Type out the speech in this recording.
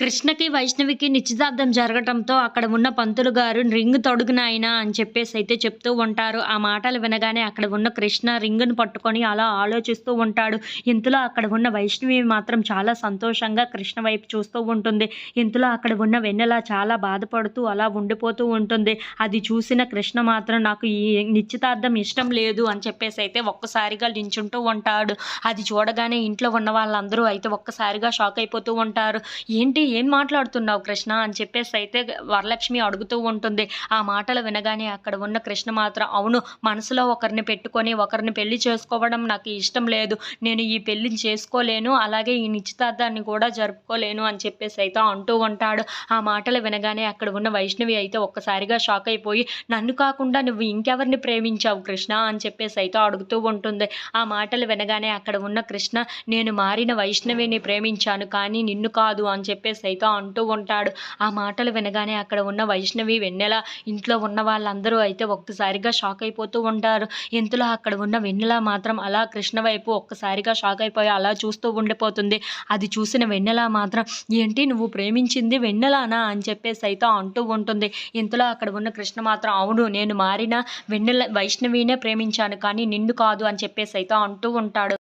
కృష్ణకి వైష్ణవికి నిశ్చితార్థం జరగటంతో అక్కడ ఉన్న పంతులు గారు రింగ్ తొడుగునాయినా అని చెప్పేసి అయితే చెప్తూ ఉంటారు. ఆ మాటలు వినగానే అక్కడ ఉన్న కృష్ణ రింగ్ను పట్టుకొని అలా ఆలోచిస్తూ ఉంటాడు. ఇంతలో అక్కడ ఉన్న వైష్ణవి మాత్రం చాలా సంతోషంగా కృష్ణ వైపు చూస్తూ ఉంటుంది. ఇంతలో అక్కడ ఉన్న వెన్నెల చాలా బాధపడుతూ అలా ఉండిపోతూ ఉంటుంది. అది చూసిన కృష్ణ మాత్రం నాకు ఈ నిశ్చితార్థం ఇష్టం లేదు అని చెప్పేసి అయితే ఒక్కసారిగా నించుంటూ ఉంటాడు. అది చూడగానే ఇంట్లో ఉన్న వాళ్ళందరూ అయితే ఒక్కసారిగా షాక్ అయిపోతూ ఉంటారు. ఏంటి ఏం మాట్లాడుతున్నావు కృష్ణ అని చెప్పేసి అయితే వరలక్ష్మి అడుగుతూ ఉంటుంది. ఆ మాటలు వినగానే అక్కడ ఉన్న కృష్ణ మాత్రం అవును మనసులో ఒకరిని పెట్టుకొని ఒకరిని పెళ్ళి చేసుకోవడం నాకు ఇష్టం లేదు. నేను ఈ పెళ్ళిని చేసుకోలేను అలాగే ఈ నిశ్చితార్థాన్ని కూడా జరుపుకోలేను అని చెప్పేసి అయితే అంటూ ఉంటాడు. ఆ మాటలు వినగానే అక్కడ ఉన్న వైష్ణవి అయితే ఒక్కసారిగా షాక్ అయిపోయి నన్ను కాకుండా నువ్వు ఇంకెవరిని ప్రేమించావు కృష్ణ? అని చెప్పేసి అయితే అడుగుతూ ఉంటుంది. ఆ మాటలు వినగానే అక్కడ ఉన్న కృష్ణ నేను మారిన వైష్ణవిని ప్రేమించాను కానీ నిన్ను కాదు అని చెప్పేసి సైతం అంటూ ఉంటాడు. ఆ మాటలు వినగానే అక్కడ ఉన్న వైష్ణవి వెన్నెల ఇంట్లో ఉన్న వాళ్ళందరూ అయితే ఒక్కసారిగా షాక్ అయిపోతూ ఉంటారు. ఇంతలో అక్కడ ఉన్న వెన్నెల మాత్రం అలా కృష్ణ వైపు ఒక్కసారిగా షాక్ అయిపోయి అలా చూస్తూ ఉండిపోతుంది. అది చూసిన వెన్నెల మాత్రం ఏంటి నువ్వు ప్రేమించింది వెన్నెలానా? అని చెప్పేసి అయితే అంటూ ఉంటుంది. ఇంతలో అక్కడ ఉన్న కృష్ణ మాత్రం అవును నేను మారిన వెన్నెల వైష్ణవినే ప్రేమించాను కానీ నిన్ను కాదు అని చెప్పేసి అయితే అంటూ ఉంటాడు.